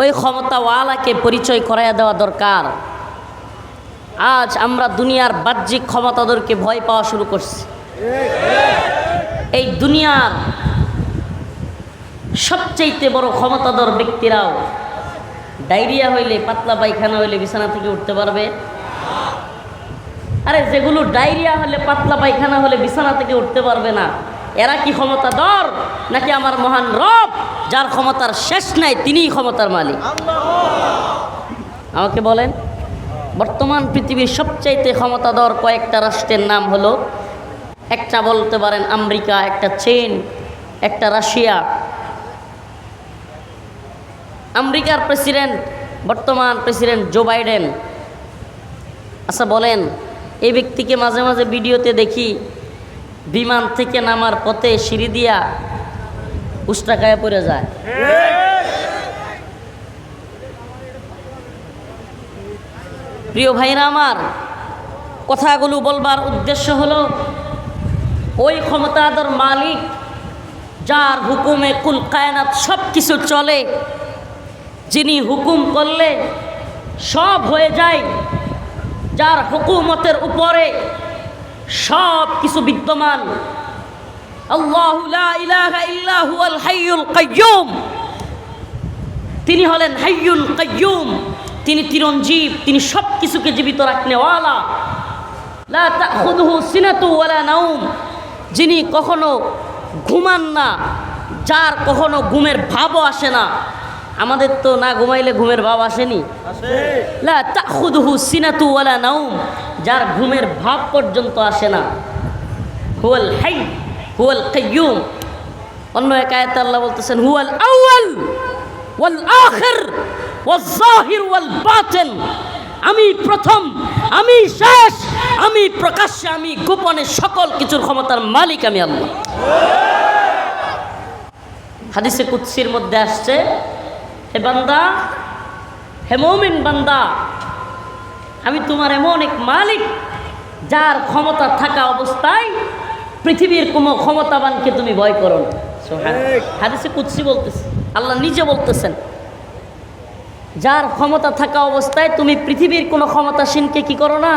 ওই ক্ষমতাওয়ালাকে পরিচয় করাইয়া দেওয়া দরকার। আজ আমরা দুনিয়ার বাহ্যিক ক্ষমতাদেরকে ভয় পাওয়া শুরু করছি। এই দুনিয়ার সবচাইতে বড় ক্ষমতাধর ব্যক্তিরাও ডায়রিয়া হইলে, পাতলা পায়খানা হইলে বিছানা থেকে উঠতে পারবে। আরে, যেগুলো ডায়রিয়া হলে, পাতলা পায়খানা হলে বিছানা থেকে উঠতে পারবে না, এরা কি ক্ষমতাধর নাকি আমার মহান রব? যার ক্ষমতার শেষ নাই, তিনিই ক্ষমতার মালিক। আমাকে বলেন, বর্তমান পৃথিবীর সবচাইতে ক্ষমতাধর কয়েকটা রাষ্ট্রের নাম হলো, একটা বলতে পারেন আমেরিকা, একটা চীন, একটা রাশিয়া। আমেরিকার প্রেসিডেন্ট, বর্তমান প্রেসিডেন্ট জো বাইডেন। আচ্ছা বলেন, এই ব্যক্তিকে মাঝে মাঝে ভিডিওতে দেখি, বিমান থেকে নামার পথে সিঁড়ি দিয়া উষ্টাকায় পড়ে যায়। প্রিয় ভাইরা আমার, কথাগুলো বলবার উদ্দেশ্য হলো, ওই ক্ষমতাধর মালিক যার হুকুমে কুল কায়নাত সব কিছু চলে, যিনি হুকুম করলে সব হয়ে যায়, যার হুকুমতের উপরে সব কিছু বিদ্যমান আল্লাহু লা ইলাহা ইল্লা হুয়াল হাইয়ুল কাইয়্যুম তিনি হলেন হাইয়ুল কাইয়্যুম তিনি চিরঞ্জীব তিনি সব কিছুকে জীবিত রাখনেওয়ালা। লা তাখুদুহু সিনাতু ওয়ালা নাউম যিনি কখনো ঘুমান না যার কখনো ঘুমের ভাবও আসে না। আমাদের তো না ঘুমাইলে ঘুমের ভাব আসেনি। লা তাখুদুহু সিনাতু ওয়ালা নাউম যার ঘুমের ভাব পর্যন্ত আসে না। হুয়াল হাই। হুয়াল কাইয়ুম। অন্য এক আয়াতে আল্লাহ বলতেছেন, হুয়াল আউয়াল ওয়াল আখির ওয়াল জাহির ওয়াল বাতিন। আমি প্রথম, আমি শেষ, আমি প্রকাশ্যে, আমি গোপনে সকল কিছুর ক্ষমতার মালিক আমি আল্লাহ। হাদিসে কুৎসির মধ্যে আসছে, হে বান্দা, হে মমিন বান্দা, আমি তোমার এমন এক মালিক, যার ক্ষমতা থাকা অবস্থায় পৃথিবীর কোনো ক্ষমতাবানকে তুমি ভয় করো না। হাদিসে কুৎসি বলতেছে আল্লাহ নিজে বলতেছেন যার ক্ষমতা থাকা অবস্থায় তুমি পৃথিবীর কোনো ক্ষমতাসীনকে কি করো না?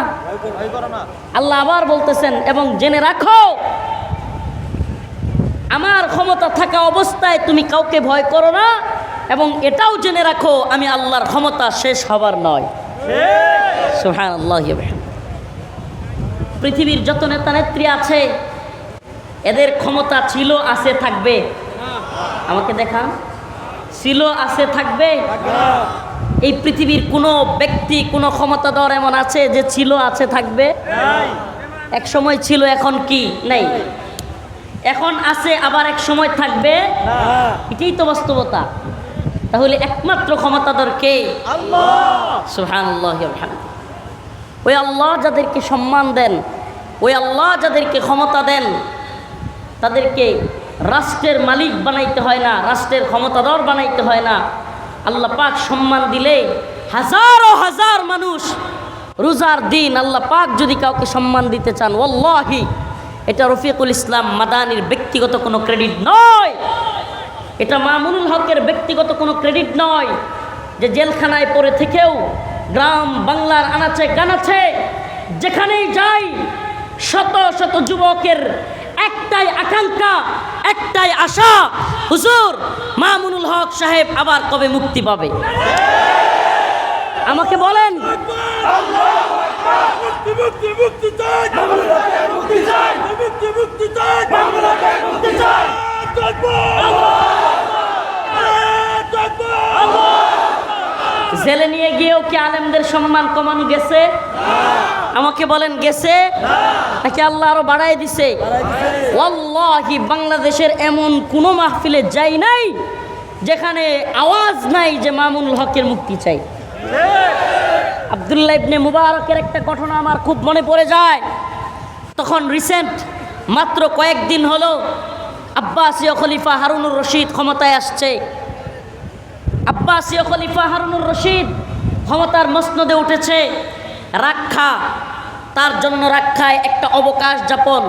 আল্লাহ আবার বলতেছেন এবং জেনে রাখো আমার ক্ষমতা থাকা অবস্থায় তুমি কাউকে ভয় করো না এবং এটাও জেনে রাখো আমি আল্লাহর ক্ষমতা শেষ হবার নয়। সুহান আল্লাহ পৃথিবীর যত নেতা নেত্রী আছে এদের ক্ষমতা ছিল, আছে, থাকবে। আমাকে দেখান। ছিল, আছে, থাকবে। এই পৃথিবীর কোনো ব্যক্তি, কোনো ক্ষমতাধর এমন আছে যে ছিল, আছে, থাকবে? এক সময় ছিল, এখন কি? নেই। এখন আছে, আবার এক সময় থাকবে? এটাই তো বাস্তবতা। তাহলে একমাত্র ক্ষমতাধর কে? ওই আল্লাহ যাদেরকে সম্মান দেন, ওই আল্লাহ যাদেরকে ক্ষমতা দেন তাদেরকে রাষ্ট্রের মালিক বানাইতে হয় না, রাষ্ট্রের ক্ষমতাধর বানাইতে হয় না। আল্লাহ পাক সম্মান দিলে হাজারো হাজার মানুষ রোজার দিন আল্লাহ পাক যদি কাউকে সম্মান দিতে চান ওল্লাহি এটা রফিকুল ইসলাম মাদানির ব্যক্তিগত কোনো ক্রেডিট নয়। এটা মামুনুল হকের ব্যক্তিগত কোনো ক্রেডিট নয় যে জেলখানায় পড়ে থেকেও গ্রাম বাংলার আনাচে গানাছে যেখানেই যাই, শত শত যুবকের একটাই আকাঙ্ক্ষা একটাই আশা। হুজুর মামুনুল হক সাহেব আবার কবে মুক্তি পাবে? আমাকে বলেন। জেলে নিয়ে গিয়েও কি আলেমদের সম্মান কমানো গেছে? আমাকে বলেন, গেছে? নাকি আল্লাহ আরও বাড়াই দিছে? ওয়াল্লাহি, বাংলাদেশের এমন কোনো মাহফিলে যাই নাই যেখানে আওয়াজ নাই যে মামুনুল হকের মুক্তি চাই। আবদুল্লাহ ইবনে মুবারকের একটা ঘটনা আমার খুব মনে পড়ে যায়। তখন রিসেন্ট মাত্র কয়েকদিন হলো আব্বাসীয় খলিফা হারুনুর রশিদ ক্ষমতায় আসছে। আব্বাসীয় খলিফা হারুনুর রশিদ ক্ষমতার মসনদে উঠেছে। রাক্ষা, তার জন্য রাক্ষায় একটা অবকাশ যাপন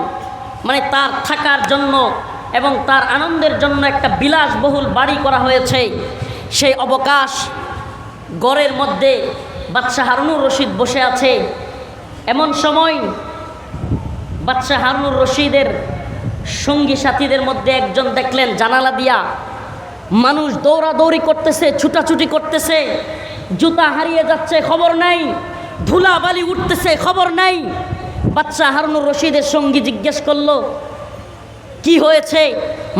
মানে তার থাকার জন্য এবং তার আনন্দের জন্য একটা বিলাসবহুল বাড়ি করা হয়েছে। সেই অবকাশ গড়ের মধ্যে বাদশাহ হারুনুর রশিদ বসে আছে। এমন সময় বাদশাহ হারুনুর রশিদের সঙ্গী সাথীদের মধ্যে একজন দেখলেন জানালা দিয়া মানুষ দৌড়াদৌড়ি করতেছে, ছুটাছুটি করতেছে, জুতা হারিয়ে যাচ্ছে, খবর নাই ধুলা বালি উঠতেছে, খবর নাই। বাচ্চা হারুনুর রশিদের সঙ্গী জিজ্ঞেস করল, কি হয়েছে?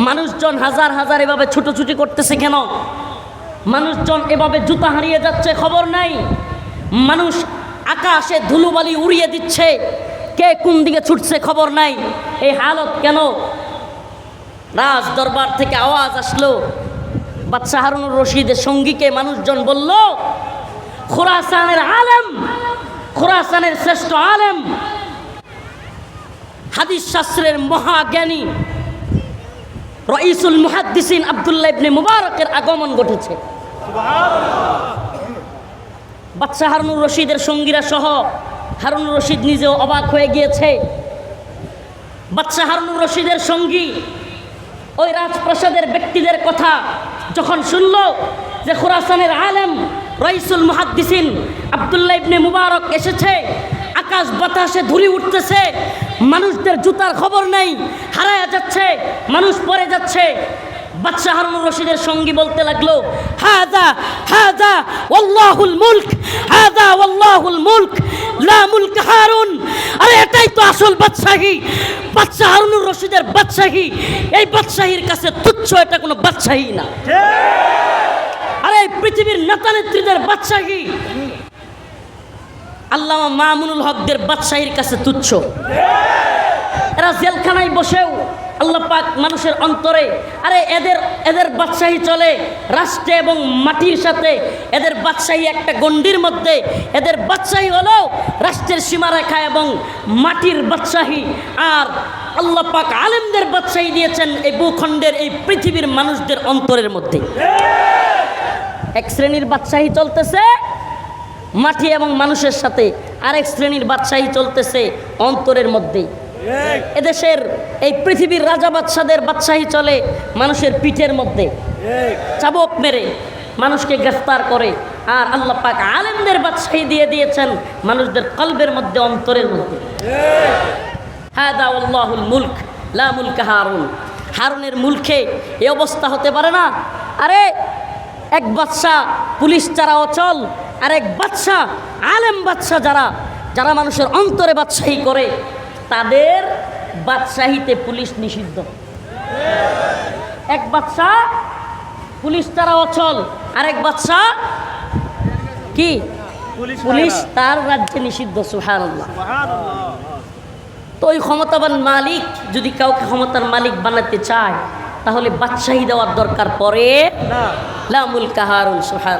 মানুষজন হাজার হাজার এভাবে ছুটোছুটি করতেছে কেন? মানুষজন এভাবে জুতা হারিয়ে যাচ্ছে, খবর নাই। মানুষ আকাশে ধুলোবালি উড়িয়ে দিচ্ছে, কে কোন দিকে ছুটছে, খবর নাই। এই হালত কেন? রাজ দরবার থেকে আওয়াজ আসলো বাচ্চা হারুনুর রশিদের সঙ্গীকে মানুষজন বলল, খোরাসানের আলেম, খোরাসানের শ্রেষ্ঠ আলেম, হাদিস শাস্ত্রের মহাজ্ঞানী রইসুল মুহাদ্দিসিন আব্দুল্লাহ ইবনে মুবারকের আগমন ঘটেছে। বাচ্চা হারুনুর রশিদের সঙ্গীরা সহ হারুনুর রশিদ নিজেও অবাক হয়ে গিয়েছে। বাচ্চা হারুনুর রশিদের সঙ্গী ওই রাজপ্রাসাদের ব্যক্তিদের কথা যখন শুনল যে খোরাসানের আলেম রইসুল মুহাদ্দিসিন আব্দুল্লাহ ইবনে মুবারক এসেছে, আকাশ বাতাসে ধুলি উঠতেছে, মানুষদের জুতার খবর নেই, হারায়া যাচ্ছে, মানুষ পরে যাচ্ছে। বাদশাহ হারুনুর রশিদের সঙ্গী বলতে লাগল হাদা হাদা ওয়াল্লাহুল মুলক হাদা ওয়াল্লাহুল মুলক, লা মুলক হারুন এটাই তো আসল বাদশাহী? বাচ্চা হারুনুর রশিদের বাদশাহী। এই বাদশাহীর কাছে তুচ্ছ এটা কোনো বাদশাহী না। আরে এই পৃথিবীর নেতা নেত্রীদের বাদশাহী। আল্লামা মামুনুল হকদের বাদশাহীর কাছে তুচ্ছ। এরা জেলখানায় বসেও আল্লাহ পাক মানুষের অন্তরে, আরে এদের এদের বাদশাহী চলে রাষ্ট্রে এবং মাটির সাথে। এদের বাদশাহী একটা গণ্ডির মধ্যে। এদের বাদশাহী হলো রাষ্ট্রের সীমারেখা এবং মাটির বাদশাহী। আর আল্লাহ পাক আলেমদের বাদশাহী দিয়েছেন এই ভূখণ্ডের, এই পৃথিবীর মানুষদের অন্তরের মধ্যে। এক শ্রেণির বাদশাহী চলতেছে মাটি এবং মানুষের সাথে। আরেক শ্রেণির বাদশাহী চলতেছে অন্তরের মধ্যেই এদেশের এই পৃথিবীর রাজা বাদশাদের বাদশাহী চলে মানুষের পিঠের মধ্যে। চাবক মেরে মানুষকে গ্রেফতার করে, আর আল্লাহ পাক আলেমদের বাদশাহী দিয়ে দিয়েছেন মানুষদের কলবের মধ্যে, অন্তরের মধ্যে। হাদা আল্লাহুল মুলক, লা মুলক হারুন। হারুনের মুলকে এ অবস্থা হতে পারে না। আরে, এক বাদশা পুলিশ যারা অচল আর এক বাদশা আলেম বাদশা যারা যারা মানুষের অন্তরে বাদশাহী করে তাদের বাদশাহীতে পুলিশ নিষিদ্ধ। এক বাদশা পুলিশ তারা অচল। আরেক বাদশা কি? পুলিশ তার রাজ্যে নিষিদ্ধ সুহান তো ওই ক্ষমতাবান মালিক যদি কাউকে ক্ষমতার মালিক বানাতে চায় তাহলে বাদশাহী দেওয়ার দরকার পড়ে লামুল কাহারুল সুহান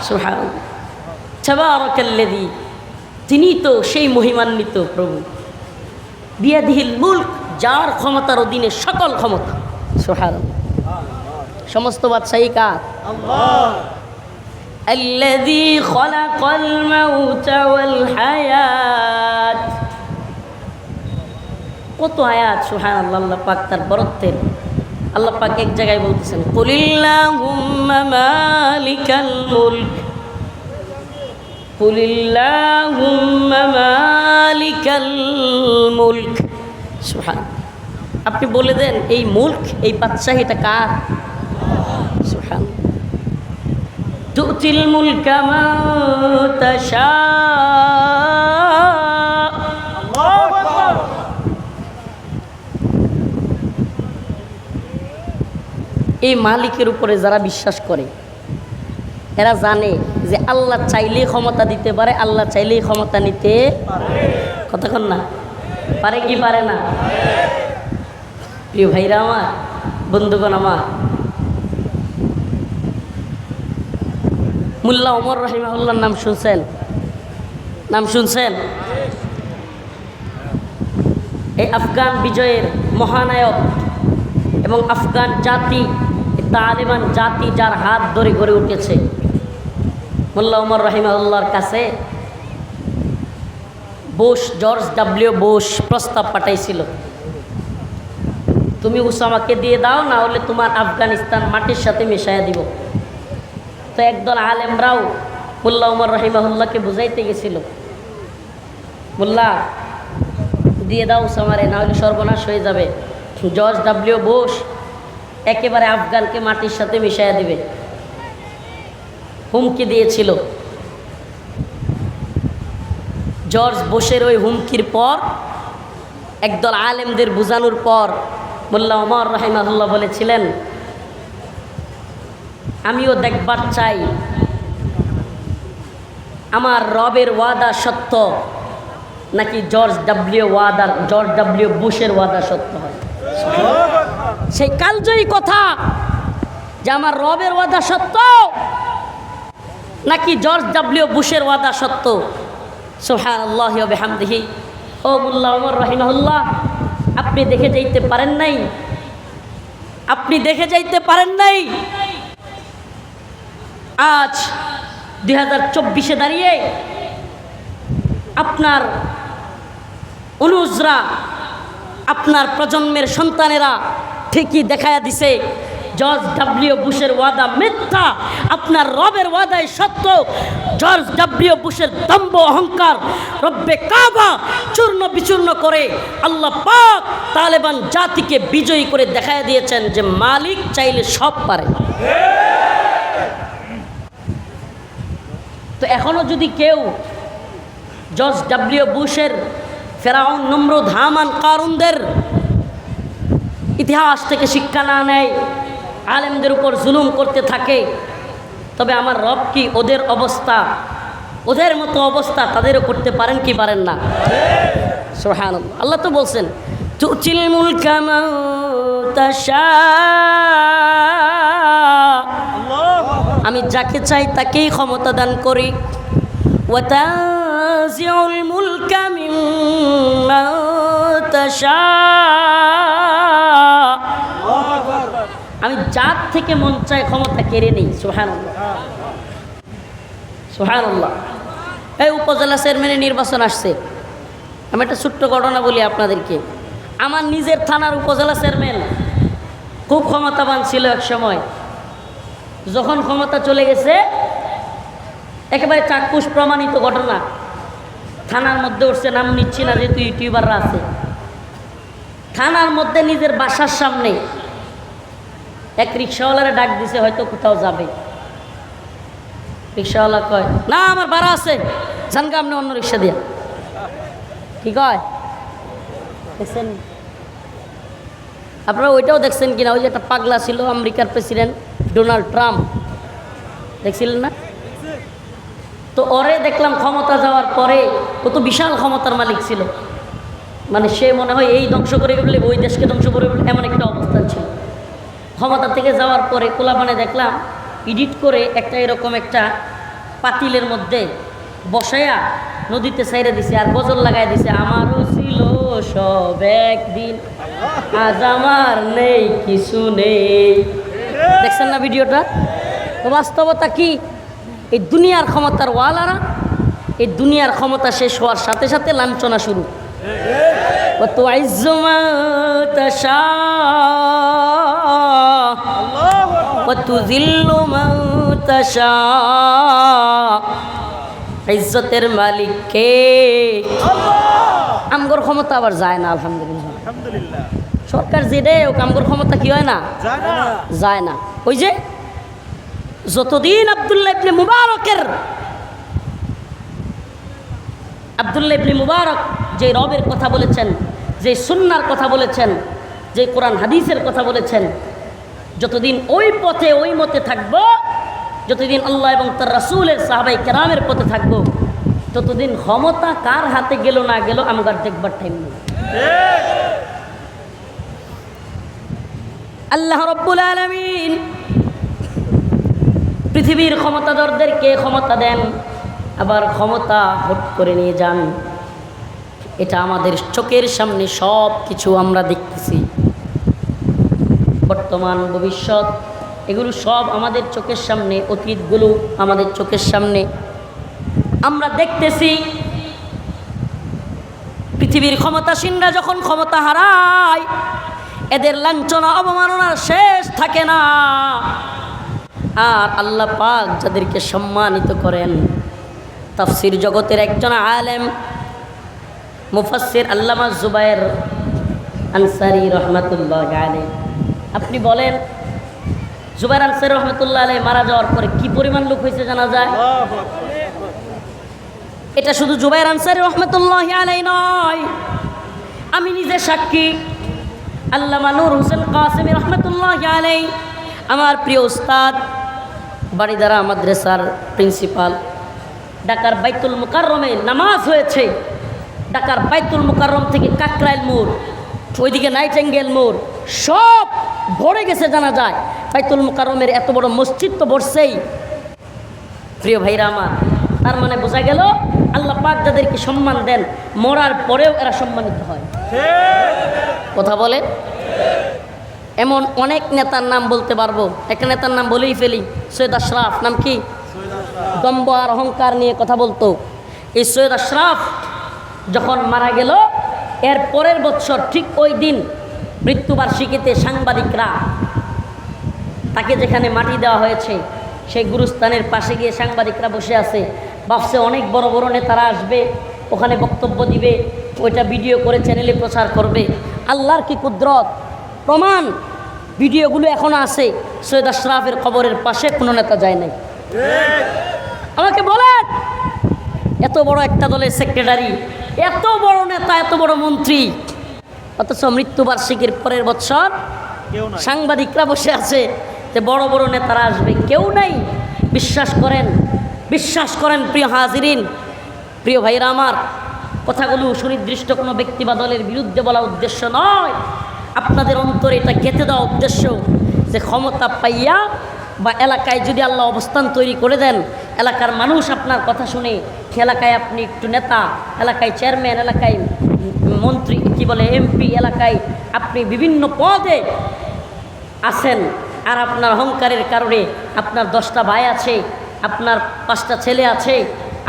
سبحان الله تبارك الذي তিনি তো সেই মহিমান্বিত প্রভু বিয়াদিহিল মুল্ক যার ক্ষমতার অধীনে সকল ক্ষমতা সোহার সমস্ত বাদশাহী কার الذي خلق الموت والحياة কত আয়াত সুহান আল্লাহ আল্লাহ পাক তার বরত্বের আল্লাহ পাক এক জায়গায় বলতেছেন মালিকাল মুলক। মালিকাল মুলক। আপনি বলে দেন, এই মুলক, এই বাচ্চা এটা কার সুহান এই মালিকের উপরে যারা বিশ্বাস করে, এরা জানে যে আল্লাহ চাইলেই ক্ষমতা দিতে পারে, আল্লাহ চাইলেই ক্ষমতা নিতে কতক্ষণ না? পারে কি পারে না? প্রিয় ভাইরা আমার, বন্ধুগণ আমার, মুল্লা ওমর রহিমাহুল্লার নাম শুনছেন? নাম শুনছেন? এই আফগান বিজয়ের মহানায়ক এবং আফগান জাতি তালেবান জাতি যার হাত ধরে গড়ে উঠেছে। মোল্লা উমর রহিমাউল্লাহর কাছে বোস, জর্জ ডাব্লিউ বোস প্রস্তাব পাঠাইছিল। তুমি উসামাকে দিয়ে দাও, না হলে তোমার আফগানিস্তান মাটির সাথে মিশাইয়া দিব। তো একদল আলেমরাও মোল্লা উমর রহিমাহুল্লাহকে বুঝাইতে গেছিল। মোল্লা, দিয়ে দাও উসামারে, না হলে সর্বনাশ হয়ে যাবে। জর্জ ডাব্লিউ বোস একেবারে আফগানকে মাটির সাথে মিশাইয়া দিবে। হুমকি দিয়েছিল। জর্জ বোসের ওই হুমকির পর, একদল আলেমদের বোঝানোর পর মোল্লা ওমর রাহিমাহুল্লাহ বলেছিলেন, আমিও দেখবার চাই, আমার রবের ওয়াদা সত্য, নাকি জর্জ ডাব্লিউ ওয়াদার জর্জ ডাব্লিউ বুশের ওয়াদা সত্য হয়? সেই কালজয়ী কথা যে আমার রবের ওয়াদা সত্য? নাকি জর্জ ডাব্লিউ বুশের ওয়াদা সত্য? সোহান ও মুল্লা ওমর রহিমাহুল্লাহ, আপনি দেখে যাইতে পারেন নাই? আপনি দেখে যাইতে পারেন নাই? আজ দুই হাজার চব্বিশে দাঁড়িয়ে আপনার অনুজরা আপনার প্রজন্মের সন্তানেরা ঠিকই দেখায়া দিছে, জর্জ ডাব্লিউ বুশের ওয়াদা মিথ্যা, আপনার রবের ওয়াদায় সত্য, জর্জ ডাব্লিউ বুশের দম্ভ অহংকার, রব্বে কাবা চূর্ণ বিচূর্ণ করে আল্লাহ পাক তালেবান জাতিকে বিজয়ী করে দেখায় দিয়েছেন যে মালিক চাইলে সব পারে। তো এখনও যদি কেউ জর্জ ডাব্লিউ বুশের ফেরাউন নমরুদ হামান কারুনদের ইতিহাস থেকে শিক্ষা না নেয়, আলেমদের উপর জুলুম করতে থাকে। তবে আমার রব কি ওদের অবস্থা, ওদের মতো অবস্থা তাদেরও করতে পারেন কি পারেন না? সোহান আল্লাহ তো বলছেন আমি যাকে চাই তাকেই ক্ষমতা দান করি। وتنزع الملك ممن تشاء আমি যার থেকে মন চায় ক্ষমতা কেড়ে নেই সোহান সোহান এই উপজেলা চেয়ারম্যানের নির্বাচন আসছে আমি একটা ছোট্ট ঘটনা বলি আপনাদেরকে আমার নিজের থানার উপজেলা চেয়ারম্যান খুব ক্ষমতাবান ছিল এক সময় যখন ক্ষমতা চলে গেছে একেবারে চাক্ষুষ প্রমাণিত ঘটনা থানার মধ্যে উঠছে, নাম নিচ্ছি না যেহেতু ইউটিউবাররা আছে। থানার মধ্যে নিজের বাসার সামনে এক রিক্সাওয়ালারা ডাক দিছে, হয়তো কোথাও যাবে। রিক্সাওয়ালা কয়, না, আমার ভাড়া আছে। জানগা আপনি অন্য রিক্সা দিয়া। কি কয়? দেখছেন? আপনারা ওইটাও দেখছেন কিনা? ওই যে একটা পাগলা ছিল আমেরিকার প্রেসিডেন্ট ডোনাল্ড ট্রাম্প। দেখছিলেন না? তো ওরে দেখলাম ক্ষমতা যাওয়ার পরে ও তো বিশাল ক্ষমতার মালিক ছিল। মানে সে মনে হয় এই ধ্বংস করে ফেললে, ওই দেশকে ধ্বংস করে ফেললে এমন একটা অবস্থান ছিল। ক্ষমতা থেকে যাওয়ার পরে কোলাপানে দেখলাম এডিট করে একটা এরকম একটা পাতিলের মধ্যে বসায়া নদীতে সাইরে দিছে আর গজল লাগাই দিছে, আমারও ছিল সব একদিন, আজ আমার নেই, কিছু নেই। দেখছেন না ভিডিওটা? বাস্তবতা কি? এই দুনিয়ার ক্ষমতার ওয়ালারা এই দুনিয়ার ক্ষমতা শেষ হওয়ার সাথে সাথে লাঞ্ছনা শুরু। ইজ্জতের মালিক কে? আমগর ক্ষমতা আবার যায় না আলহামদুলিল্লাহ। সরকার যে দেয় আমগর ক্ষমতা কি হয় না। যায় না। ওই যে যতদিন আবদুল্লাহ ইবনে মুবারকের আবদুল্লাহ ইবনে মুবারক যে রবের কথা বলেছেন যে সুন্নার কথা বলেছেন যে কোরআন হাদিসের কথা বলেছেন যতদিন ওই পথে ওই মতে থাকব যতদিন আল্লাহ এবং তার রাসূলের সাহাবাই কেরামের পথে থাকব ততদিন ক্ষমতা কার হাতে গেল না গেল আমার দেখবার টাইম নেই। আল্লাহ রব্বুল আলমিন পৃথিবীর ক্ষমতাধরদেরকে ক্ষমতা দেন? আবার ক্ষমতা হট করে নিয়ে যান। এটা আমাদের চোখের সামনে সব কিছু আমরা দেখতেছি। বর্তমান, ভবিষ্যৎ, এগুলো সব আমাদের চোখের সামনে, অতীতগুলো আমাদের চোখের সামনে। আমরা দেখতেছি, পৃথিবীর ক্ষমতাসীনরা যখন ক্ষমতা হারায়, এদের লাঞ্ছনা অবমাননার শেষ থাকে না। আর আল্লাহ পাক যাদেরকে সম্মানিত করেন। তাফসির জগতের একজন আলেম মুফাসির আল্লামা জুবাইর আনসারি রহমাতুল্লাহ আলে আপনি বলেন জুবাইর আনসারি রহমতুল্লাহ আলে মারা যাওয়ার পরে কি পরিমাণ লোক হয়েছে জানা যায়? এটা শুধু জুবাইর আনসারি রহমতুল্লাহ আলাই নয়। আমি নিজে সাক্ষী আল্লামা নূর হোসেন কাসেম রহমতুল্লাহ আলাই আমার প্রিয় উস্তাদ বাড়িদারা মাদ্রাসার প্রিন্সিপাল। ঢাকার বাইতুল মুকাররমে নামাজ হয়েছে। ঢাকার বাইতুল মুকাররম থেকে কাকরাইল মোড় ওইদিকে নাইটেঙ্গেল মোড় সব ভরে গেছে জানা যায়। বাইতুল মুকাররমের এত বড় মসজিদ তো বসছেই। প্রিয় ভাইরা আমার তার মানে বোঝা গেল আল্লাহ পাক যাদেরকে সম্মান দেন মরার পরেও এরা সম্মানিত হয়। কথা বলে এমন অনেক নেতার নাম বলতে পারব। একটা নেতার নাম বলেই ফেলি, সৈয়দ আশরাফ। নাম কি? দম্ব আর অহংকার নিয়ে কথা বলতো। এই সৈয়দ আশরাফ যখন মারা গেল, এর পরের বছর ঠিক ওই দিন মৃত্যুবার্ষিকীতে সাংবাদিকরা তাকে যেখানে মাটি দেওয়া হয়েছে, সেই গুরুস্থানের পাশে গিয়ে সাংবাদিকরা বসে আছে। ভাবছে অনেক বড় বড় নেতারা আসবে, ওখানে বক্তব্য দিবে, ওইটা ভিডিও করে চ্যানেলে প্রচার করবে। আল্লাহর কি কুদরত? প্রমাণ। ভিডিওগুলো এখনও আছে সৈয়দ আশরাফের খবরের পাশে কোনো নেতা যায় নাই। আমাকে বলেন এত বড় একটা দলের সেক্রেটারি এত বড় নেতা এত বড় মন্ত্রী অথচ মৃত্যুবার্ষিকীর পরের বছর সাংবাদিকরা বসে আছে যে বড় বড় নেতারা আসবে কেউ নাই। বিশ্বাস করেন বিশ্বাস করেন প্রিয় হাজিরিন প্রিয় ভাইরা আমার কথাগুলো সুনির্দিষ্ট কোনো ব্যক্তি বা দলের বিরুদ্ধে বলা উদ্দেশ্য নয়। আপনাদের অন্তরে এটা গেঁথে দেওয়া উদ্দেশ্য যে ক্ষমতা পাইয়া বা এলাকায় যদি আল্লাহ অবস্থান তৈরি করে দেন, এলাকার মানুষ আপনার কথা শুনে এলাকায় আপনি একটু নেতা, এলাকায় চেয়ারম্যান এলাকায় মন্ত্রী, কি বলে এমপি এলাকায় আপনি বিভিন্ন পদে আছেন আর আপনার অহংকারের কারণে আপনার দশটা ভাই আছে, আপনার পাঁচটা ছেলে আছে,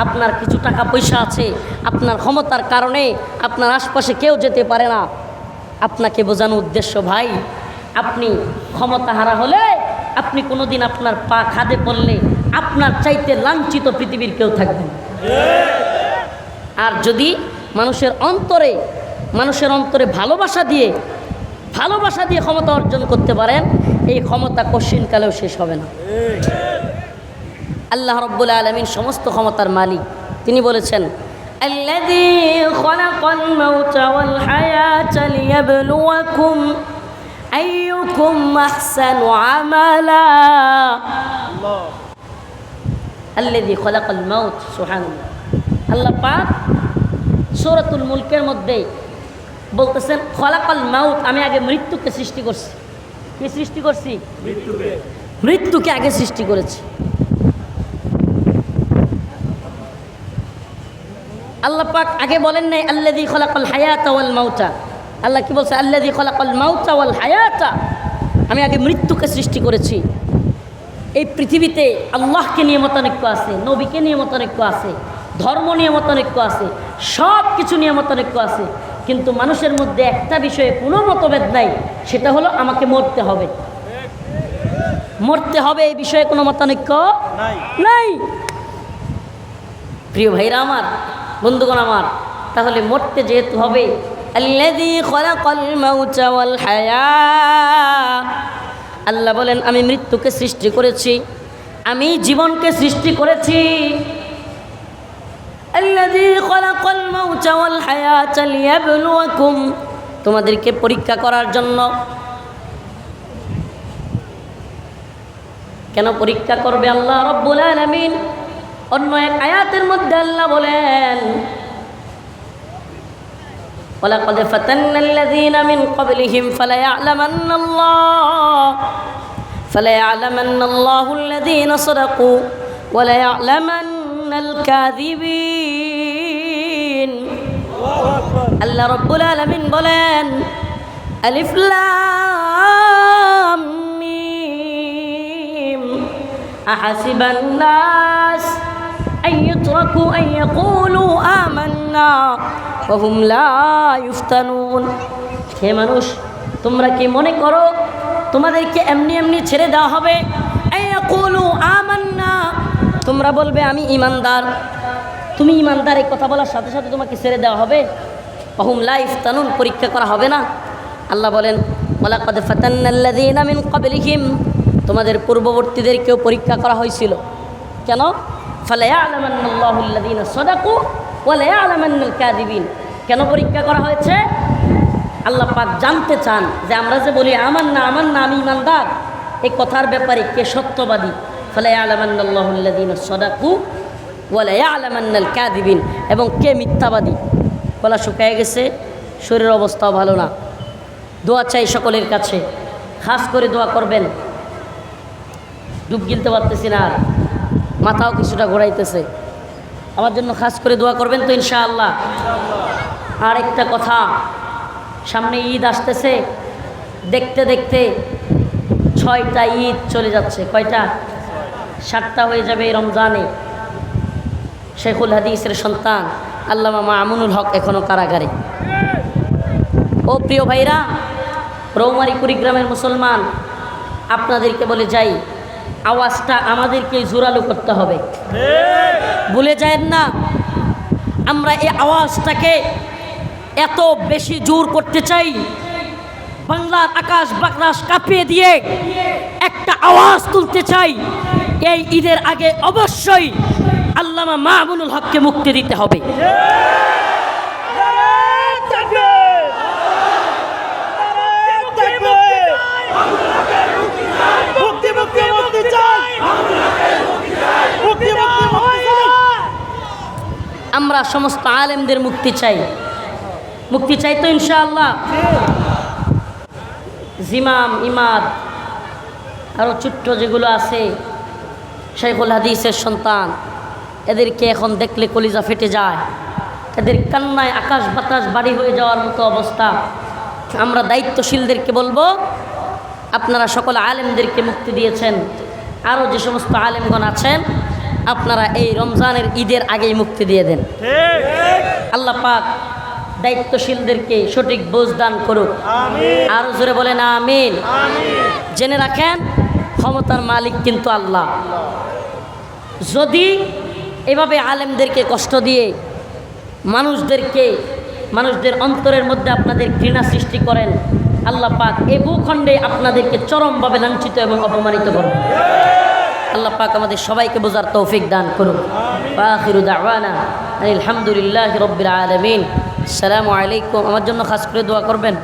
আপনার কিছু টাকা পয়সা আছে, আপনার ক্ষমতার কারণে আপনার আশপাশে কেউ যেতে পারে না। আপনাকে বোঝানো উদ্দেশ্য, ভাই, আপনি ক্ষমতা হারা হলে আপনি কোনোদিন আপনার পা খাদে পড়লে আপনার চাইতে লাঞ্ছিত পৃথিবীর কেউ থাকবে আর যদি মানুষের অন্তরে মানুষের অন্তরে ভালোবাসা দিয়ে ভালোবাসা দিয়ে ক্ষমতা অর্জন করতে পারেন, এই ক্ষমতা কশিনকালেও শেষ হবে না। আল্লাহ রব্বুল আলমিন সমস্ত ক্ষমতার মালিক। তিনি বলেছেন الذي خلق الموت والحياة ليبلوكم أيكم أحسن عملا الذي خلق الموت سبحان الله আল্লাহ পাক সূরাতুল মুলকের মধ্যে বলতেছেন খলাকাল মাউত আমি আগে মৃত্যুকে সৃষ্টি করছি কি সৃষ্টি করছি মৃত্যুকে আগে সৃষ্টি করেছি আল্লাহ পাক আগে বলেন নাই আল্লাদি খলাকাল হায়াতা ওয়াল মাউতা। আল্লাহ কি বলছে? আল্লাদি খলাকাল মাউতা ওয়াল হায়াতা। আমি আগে মৃত্যুকে সৃষ্টি করেছি। এই পৃথিবীতে আল্লাহকে নিয়ে মতানৈক্য আছে নবীকে নিয়ে মতানৈক্য আছে ধর্ম নিয়ে মতানৈক্য আছে সব কিছু নিয়ে মতানৈক্য আছে। কিন্তু মানুষের মধ্যে একটা বিষয়ে কোনো মতভেদ নাই সেটা হলো আমাকে মরতে হবে। মরতে হবে এই বিষয়ে কোনো মতানৈক্য নাই। প্রিয় ভাইরা আমার বন্ধুগণ আমার, তাহলে মরতে যেহেতু হবে আল্লাহ বলেন, আমি মৃত্যুকে সৃষ্টি করেছি, আমি জীবনকে সৃষ্টি করেছি। তোমাদেরকে পরীক্ষা করার জন্য। কেন পরীক্ষা করবে আল্লাহ রব্বুল আলামিন? অন্য এক আয়াতের মধ্যে আল্লাহ বলেন ولقد فتنا الذين من قبلهم فليعلمن الله فليعلمن الله الذين صدقوا وليعلمن الكاذبين আল্লাহ রব্বুল আলমিন বলেন আলিফ লাম মিম আহাসিবান নাস أن يتركوا أن يقولوا آمنا وهم لا يفتنون হে মানুষ তোমরা কি মনে করো তোমাদেরকে এমনি এমনি ছেড়ে দেওয়া হবে أن يقولوا آمنا তোমরা বলবে আমি ইমানদার তুমি ইমানদার এই কথা বলার সাথে সাথে তোমাকে ছেড়ে দেওয়া হবে অহুম লাইফ তানুন পরীক্ষা করা হবে না আল্লাহ বলেন ওলাকদ ফাতান্নাল্লাযীনা মিন ক্বাবলিহিম তোমাদের পূর্ববর্তীদেরকেও পরীক্ষা করা হয়েছিল কেন কেন পরীক্ষা করা হয়েছে? আল্লাহ পাক জানতে চান যে আমরা যে বলি আমার না আমার না আমি ইমানদার। এই কথার ব্যাপারে কে সত্যবাদী? ফালায়ালামান্নাল্লাহুল্লাযীনা সাদাকু ওয়ালা আলামান্নাল কাদিবিন এবং কে মিথ্যাবাদী? গলা শুকায় গেছে, শরীরের অবস্থাও ভালো না। দোয়া চাই সকলের কাছে। খাস করে দোয়া করবেন। ডুব গিলতে পারতেছি না আর। মাথাও কিছুটা ঘোরাইতেছে। আমার জন্য খাস করে দোয়া করবেন তো ইনশাআল্লাহ। আর একটা কথা, সামনে ঈদ আসতেছে, দেখতে দেখতে ছয়টা ঈদ চলে যাচ্ছে। কয়টা? সাতটা হয়ে যাবে রমজানে। শেখুল হাদিসের সন্তান, আল্লামা মামুনুল হক এখনও কারাগারে। ও প্রিয় ভাইরা রৌমারি কুড়িগ্রামের মুসলমান, আপনাদেরকে বলে যাই আওয়াজটা আমাদেরকে জোরালো করতে হবে। ভুলে যায় না, আমরা এই আওয়াজটাকে এত বেশি জোর করতে চাই। বাংলার আকাশ বাকরাস কাঁপিয়ে দিয়ে একটা আওয়াজ তুলতে চাই। এই ঈদের আগে অবশ্যই আল্লামা মাহমুনুল হককে মুক্তি দিতে হবে মুক্তি মুক্তি মুক্তি চাই মুক্তি মুক্তি মুক্তি চাই আমরা সমস্ত আলেমদের মুক্তি চাই। মুক্তি চাই তো ইনশাআল্লাহ। জিমাম ইমাদ আরও ছোট্ট যেগুলো আছে শেখুল হাদিসের সন্তান, এদেরকে এখন দেখলে কলিজা ফেটে যায়। এদের কান্নায় আকাশ বাতাস বাড়ি হয়ে যাওয়ার মতো অবস্থা। আমরা দায়িত্বশীলদেরকে বলব, আপনারা সকল আলেমদেরকে মুক্তি দিয়েছেন। আরও যে সমস্ত আলেমগণ আছেন আপনারা এই রমজানের ঈদের আগেই মুক্তি দিয়ে দেন। আল্লাহ পাক দায়িত্বশীলদেরকে সঠিক বোঝ দান করুক। আরও জোরে বলেন আমিন। জেনে রাখেন ক্ষমতার মালিক কিন্তু আল্লাহ। যদি এভাবে আলেমদেরকে কষ্ট দিয়ে মানুষদেরকে মানুষদের অন্তরের মধ্যে আপনাদের ঘৃণা সৃষ্টি করেন আল্লাহ পাক এ ভূখণ্ডে আপনাদেরকে চরমভাবে লাঞ্ছিত এবং অপমানিত করবেন। আল্লাহ পাক আমাদের সবাইকে বোঝার তৌফিক দান করুন দাওয়ানা আলহামদুলিল্লাহ রব্বিল আলমিন। সালামু আলাইকুম। আমার জন্য খাস করে দোয়া করবেন।